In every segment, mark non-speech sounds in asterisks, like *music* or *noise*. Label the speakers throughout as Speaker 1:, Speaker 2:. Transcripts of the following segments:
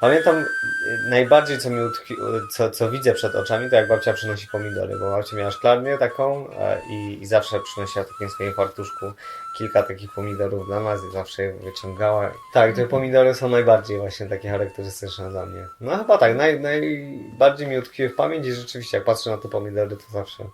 Speaker 1: Pamiętam y, najbardziej, co mi utkwi, co, co widzę przed oczami, to jak babcia przynosi pomidory, bo babcia miała szklarnię taką e, i, i zawsze przynosiła takim swoim fartuszku kilka takich pomidorów dla nas i zawsze je wyciągała. Tak, te pomidory są najbardziej właśnie takie charakterystyczne dla mnie. No chyba tak, naj, najbardziej mi utkwiły w pamięć i rzeczywiście jak patrzę na te pomidory, to zawsze,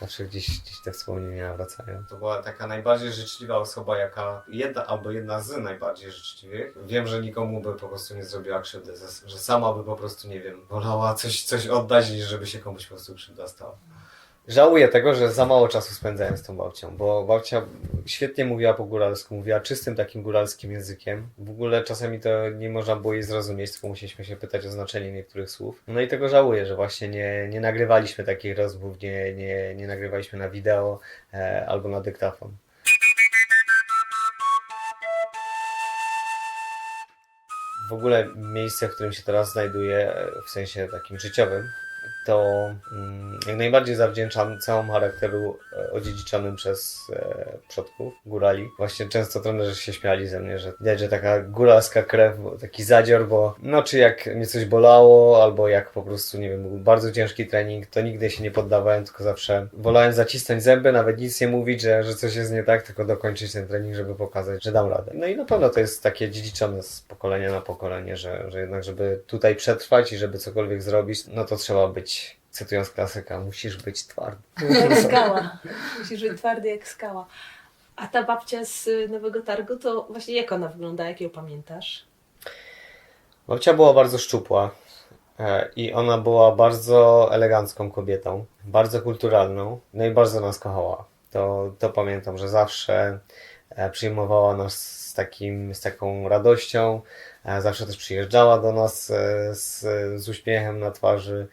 Speaker 1: zawsze gdzieś, gdzieś te wspomnienia wracają. To była taka najbardziej życzliwa osoba, jaka jedna albo jedna z najbardziej życzliwych. Wiem, że nikomu by po prostu nie zrobiła krzywdy, że- że sama by po prostu, nie wiem, wolała coś, coś oddać niż żeby się komuś po prostu krzywda. Żałuję tego, że za mało czasu spędzałem z tą babcią, bo babcia świetnie mówiła po góralsku, mówiła czystym takim góralskim językiem. W ogóle czasami to nie można było jej zrozumieć, tylko musieliśmy się pytać o znaczenie niektórych słów. No i tego żałuję, że właśnie nie, nie nagrywaliśmy takich rozmów, nie, nie, nie nagrywaliśmy na wideo e, albo na dyktafon. W ogóle miejsce, w którym się teraz znajduję, e, w sensie takim życiowym, to mm, jak najbardziej zawdzięczam całemu charakteru e, odziedziczonym przez e, przodków, górali. Właśnie często trenerzy się śmiali ze mnie, że widać, że taka góralska krew, taki zadzior, bo no czy jak mnie coś bolało, albo jak po prostu, nie wiem, był bardzo ciężki trening, to nigdy się nie poddawałem, tylko zawsze wolałem zacisnąć zęby, nawet nic nie mówić, że, że coś jest nie tak, tylko dokończyć ten trening, żeby pokazać, że dam radę. No i na pewno to jest takie dziedziczone z pokolenia na pokolenie, że, że jednak, żeby tutaj przetrwać i żeby cokolwiek zrobić, no to trzeba być, cytując klasyka, musisz być twardy.
Speaker 2: Jak *laughs* skała. Musisz być twardy jak skała. A ta babcia z y, Nowego Targu, to właśnie jak ona wygląda, jak ją pamiętasz?
Speaker 1: Babcia była bardzo szczupła e, i ona była bardzo elegancką kobietą, bardzo kulturalną, no i bardzo nas kochała. To, to pamiętam, że zawsze e, przyjmowała nas z, takim, z taką radością, e, zawsze też przyjeżdżała do nas z, z uśmiechem na twarzy.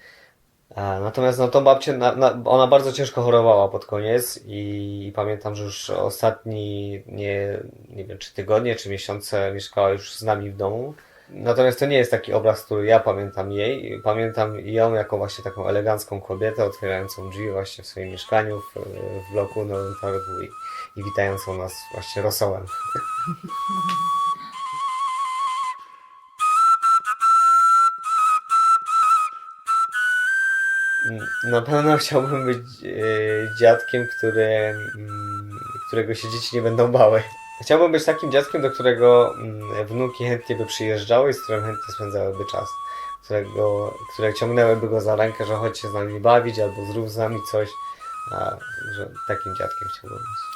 Speaker 1: Natomiast no, tą babcię, na, na, ona bardzo ciężko chorowała pod koniec i, pamiętam, że już ostatni, nie, nie wiem, czy tygodnie, czy miesiące mieszkała już z nami w domu. Natomiast to nie jest taki obraz, który ja pamiętam jej. Pamiętam ją jako właśnie taką elegancką kobietę, otwierającą drzwi właśnie w swoim mieszkaniu w, w bloku Nowym Targu i, i witającą nas właśnie rosołem. *laughs* Na pewno chciałbym być e, dziadkiem, który, mm, którego się dzieci nie będą bały. Chciałbym być takim dziadkiem, do którego mm, wnuki chętnie by przyjeżdżały i z którym chętnie spędzałyby czas. Którego, które ciągnęłyby go za rękę, że chodź się z nami bawić albo zrób z nami coś. A, że takim dziadkiem chciałbym być.